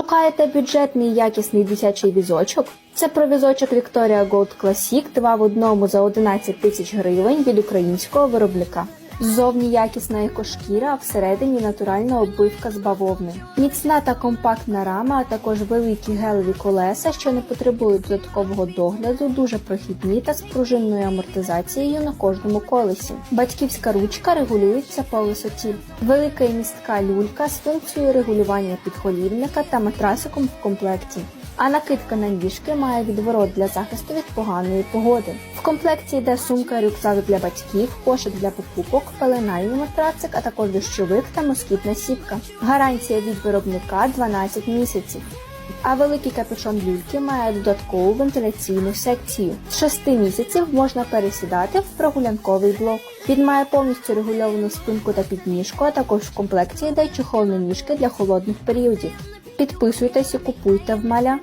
Шукаєте бюджетний якісний дитячий візочок? Це про візочок Victoria Gold Classic 2 в одному за 11 тисяч гривень від українського виробника. Ззовні якісна екошкіра, а всередині натуральна оббивка з бавовни. Міцна та компактна рама, а також великі гелеві колеса, що не потребують додаткового догляду, дуже прохідні та з пружинною амортизацією на кожному колесі. Батьківська ручка регулюється по висоті. Велика і містка люлька з функцією регулювання підголівника та матрасиком в комплекті. А накидка на ніжки має відворот для захисту від поганої погоди. В комплекті йде сумка рюкзак для батьків, кошик для покупок, пеленальний матрацик, а також дощовик та москітна сітка. Гарантія від виробника 12 місяців. А великий капюшон люльки має додаткову вентиляційну секцію. З 6 місяців можна пересідати в прогулянковий блок. Він має повністю регульовану спинку та підніжку, а також в комплекті йде чохол на ніжки для холодних періодів. Підписуйтесь і купуйте в маля.